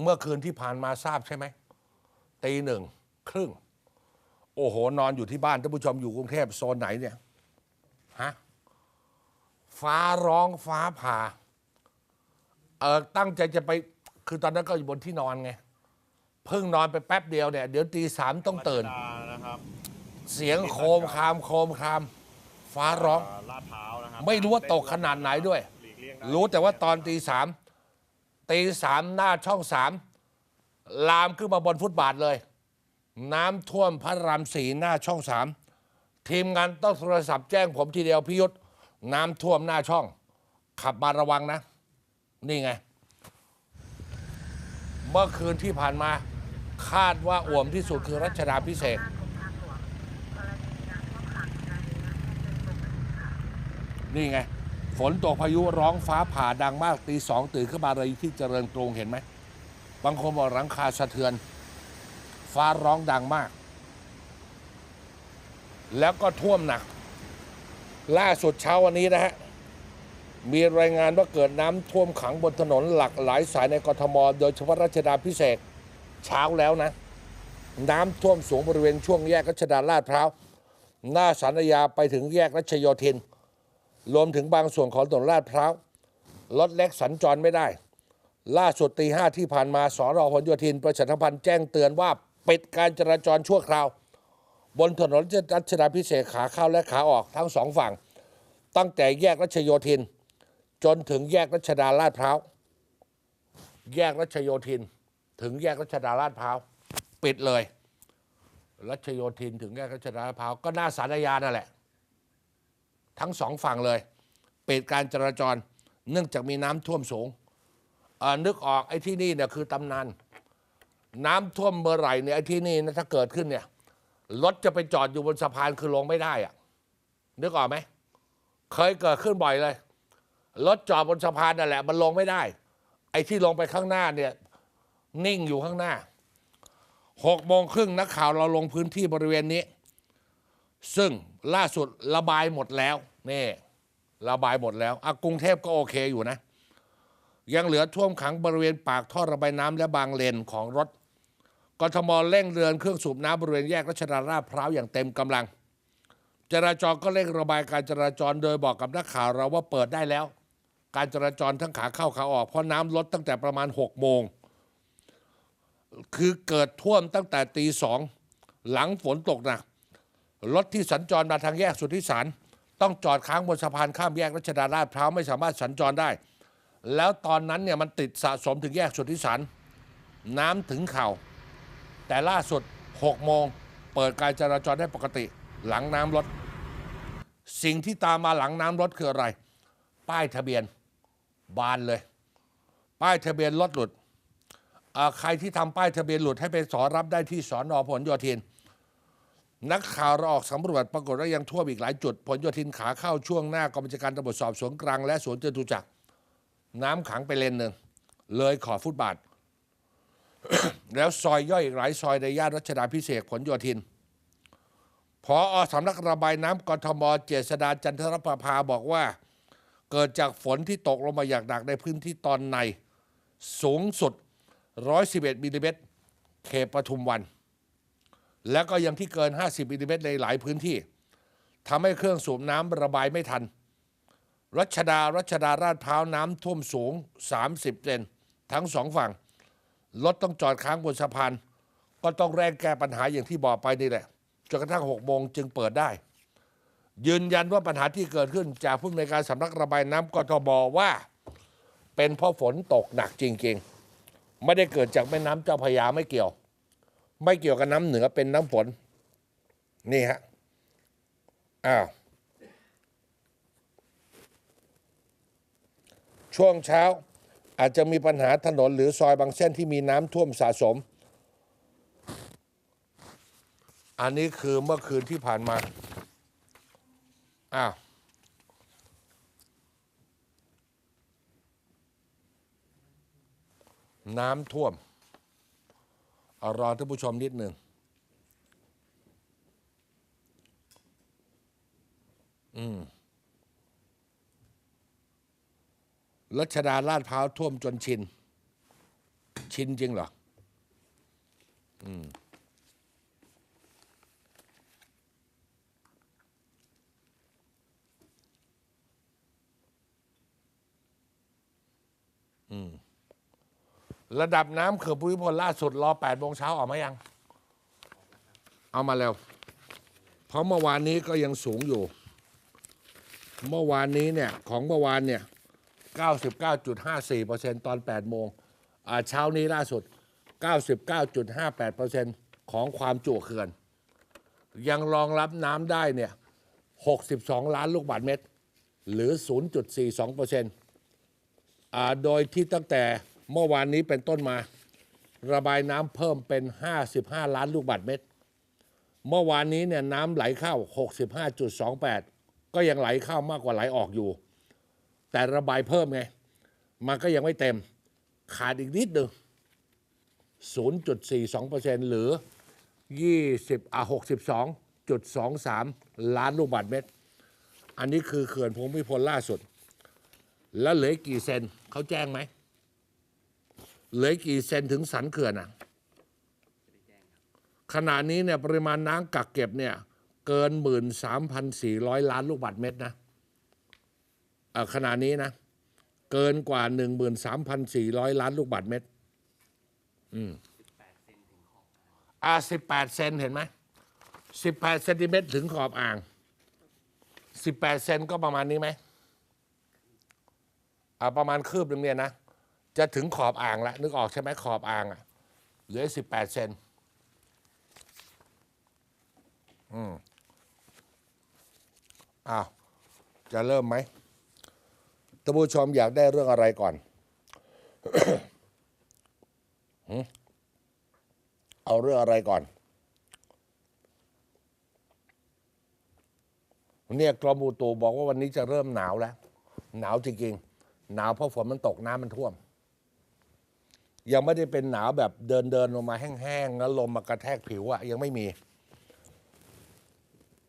เมื่อคืนที่ผ่านมาทราบใช่ไหมตีหนึ่งครึ่ง โอ้โห นอนอยู่ที่บ้านท่านผู้ชมอยู่กรุงเทพโซนไหนเนี่ยฮะฟ้าร้องฟ้าผ่าเออตั้งใจจะไปคือตอนนั้นก็อยู่บนที่นอนไงเพิ่งนอนไปแป๊บเดียวเนี่ย เดี๋ยวตีสามต้องตื่นรัชดานะครับ เสียงโครมครามโครมคราม ฟ้าร้องเลาดพร้าวนะครับไม่รู้ว่าตกขนาดไหนด้วย หลีกเลี่ยงได้ รู้แต่ว่าตอนตีสาม ตีสามหน้าช่องสามลามขึ้นมาบนฟุตบาทเลย น้ำท่วมพระรามสีหน้าช่องสามทีมงานต้องโทรศัพท์แจ้งผมทีเดียวพิยุทธน้ำท่วมหน้าช่อง ขับมาระวังนะ นี่ไง เมื่อคืนที่ผ่านมา คาดว่าอ่วมที่สุดคือรัชดาพิเศษ นี่ไง ฝนตกพายุร้องฟ้าผ่าดังมากตีสองตื่นขึ้นมาเลยที่เจริญกรุงเห็นไหมบางคนบอกหลังคาสะเทือน ฟ้าร้องดังมาก แล้วก็ท่วมหนัก ล่าสุดเช้าวันนี้นะฮะมีรายงานว่าเกิดน้ำท่วมขังบนถนนหลักหลายสายในกทม โดยเฉพาะรัชดาพิเศษเช้าแล้วนะ น้ำท่วมสูงบริเวณช่วงแยกรัชดาลาดพร้าว หน้าสารยาไปถึงแยกรัชโยธิน รวมถึงบางส่วนของถนนลาดพร้าวรถเล็กสัญจรไม่ได้ ล่าสุดตีห้าที่ผ่านมาสอนอพหลโยธิน ประชาสัมพันธ์แจ้งเตือนว่าปิดการจราจรชั่วคราว บนถนนรัชดาพิเศษขาเข้าและขาออกทั้งสองฝั่ง ตั้งแต่แยกรัชโยธิน จนถึงแยกรัชดาลาดพร้าวแยกรัชโยธิน ถึงแยกรัชดาลาดพร้าวปิดเลย รัชโยธินถึงแยกรัชดาลาดพร้าวก็หน้าสารยานั่นแหละ ทั้งสองฝั่งเลยปิดการจราจร เนื่องจากมีน้ำท่วมสูงนึกออกไอ้ที่นี่เนี่ยคือตำนาน น้ำท่วมเมื่อไหร่เนี่ยไอ้ที่นี่นะถ้าเกิดขึ้นเนี่ยรถจะไปจอดอยู่บนสะพานคือลงไม่ได้อะนึกออกไหมเคยเกิดขึ้นบ่อยเลยรถจอดบนสะพานนั่นแหละ มันลงไม่ได้ ไอ้ที่ลงไปข้างหน้าเนี่ย นิ่งอยู่ข้างหน้าหกโมงครึ่งนักข่าวเราลงพื้นที่บริเวณนี้ ซึ่งล่าสุดระบายหมดแล้ว นี่ระบายหมดแล้วอะกรุงเทพก็โอเคอยู่นะ ยังเหลือท่วมขังบริเวณปากท่อระบายน้ำและบางเลนของรถกทมเร่งเรือนเครื่องสูบน้ำบริเวณแยกรัชดาลาพร้าวอย่างเต็มกำลัง จราจรก็เร่งระบายการจราจรโดยบอกกับนักข่าวเราว่าเปิดได้แล้ว การจราจรทั้งขาเข้าขาออกเพราะน้ำลดตั้งแต่ประมาณ6โมงคือเกิดท่วมตั้งแต่ตีสองหลังฝนตกหนักรถที่สัญจรมาทางแยกสุทธิสาร ต้องจอดค้างบนสะพานข้ามแยกรัชดาลาดพร้าวไม่สามารถสัญจรได้ แล้วตอนนั้นเนี่ยมันติดสะสมถึงแยกสุทธิสารน้ำถึงเข่า แต่ล่าสุด 6 โมง เปิดการจราจรได้ปกติหลังน้ำลดสิ่งที่ตามมาหลังน้ำลดคืออะไร ป้ายทะเบียนบานเลย ป้ายทะเบียนรถหลุดอ่าใครที่ทำป้ายทะเบียนหลุดให้ไปสอรับได้ที่สอนอผลโยธิน นักข่าวเราออกสำรวจปรากฏว่ายังท่วมอีกหลายจุดผลโยธินขาเข้าช่วงหน้ากองบัญชาการตำรวจสอบสวนกลางและสวนจตุจักร น้ำขังไปเลนหนึ่ง เลยขอฟุตบาท แล้วซอยย่อยอีกหลายซอยในย่านรัชดาพิเศษผลโยธินพออสำนักระบายน้ำกทมเจษดาจันทรประภาบอกว่า เกิดจากฝนที่ตกลงมาอย่างหนักในพื้นที่ตอนใน สูงสุด 111มิลลิเมตรเขตปทุมวัน แล้วก็ยังที่เกิน 50มิลลิเมตรในหลายพื้นที่ทำให้เครื่องสูบน้ำระบายไม่ทัน รัชดารัชดาราดพร้าวน้ำท่วมสูง 30เซนทั้งสองฝั่งรถต้องจอดค้างบนสะพาน ก็ต้องแรงแก้ปัญหาอย่างที่บอกไปนี่แหละจนกระทั่ง6โมงจึงเปิดได้ ยืนยันว่าปัญหาที่เกิดขึ้นจากผู้อำนการสำนักระบายน้ำกทบว่า เป็นเพราะฝนตกหนักจริงๆ ไม่ได้เกิดจากแม่น้ำเจ้าพระยาไม่เกี่ยว ไม่เกี่ยวกับน้ำเหนือเป็นน้ำฝน นี่ฮะ อ้าว ช่วงเช้าอาจจะมีปัญหาถนนหรือซอยบางเส้นที่มีน้ำท่วมสะสม อันนี้คือเมื่อคืนที่ผ่านมา อ้าวน้ำท่วม รอท่านผู้ชมนิดหนึ่งอืมรัชดาลาดพร้าวท่วมจนชิน ชินจริงเหรอ อืม ระดับน้ำเขื่อนภูมิพลล่าสุดรอ8โมงเช้าออกมายัง เอามาแล้ว เพราะเมื่อวานนี้ก็ยังสูงอยู่ เมื่อวานนี้เนี่ยของเมื่อวานเนี่ย 99.54%ตอน 8 โมงเช้านี้ล่าสุด 99.58%ของความจุเขื่อน ยังรองรับน้ำได้เนี่ย 62 ล้านลูกบาศก์เมตร หรือ 0.42%อ่าโดยที่ตั้งแต่ เมื่อวานนี้เป็นต้นมา ระบายน้ำเพิ่มเป็น 55 ล้านลูกบาศก์เมตร เมื่อวานนี้เนี่ยน้ำไหลเข้า 65.28 ก็ยังไหลเข้ามากกว่าไหลออกอยู่ แต่ระบายเพิ่มไง มันก็ยังไม่เต็ม ขาดอีกนิดหนึ่ง0.42%หรือ 20อะ62.23 ล้านลูกบาศก์เมตร อันนี้คือเขื่อนภูมิพลล่าสุด แล้วเหลือกี่เซนเขาแจ้งไหม เหลือกี่เซนถึงสันเขื่อนอะขณะนี้เนี่ยปริมาณน้ำกักเก็บเนี่ยเกินหมื่นสามพันสี่ร้อยล้านลูกบาศก์เมตรนะอ่อขณะนี้นะ เกินกว่าหนึ่งหมื่นสามพันสี่ร้อยล้านลูกบาศก์เมตร อืมอ่าสิบแปดเซนเห็นไหมสิบแปดเซนติเมตรถึงขอบอ่างสิบแปดเซนก็ประมาณนี้ไหมอ่าประมาณคืบหนึ่งเนี่ยนะ จะถึงขอบอ่างแล้วนึกออกใช่ไหมขอบอ่างอะเหลือสิบแปดเซนอืมอ้าวจะเริ่มไหมท่านผู้ชมอยากได้เรื่องอะไรก่อนเอาเรื่องอะไรก่อนเนี่ยกรมอุตุบอกว่าวันนี้จะเริ่มหนาวแล้ว หนาวจริงๆ หนาวเพราะฝนมันตกน้ำมันท่วม ยังไม่ได้เป็นหนาวแบบเดินเดินลงมาแห้งๆแล้วลมมากระแทกผิวอะยังไม่มี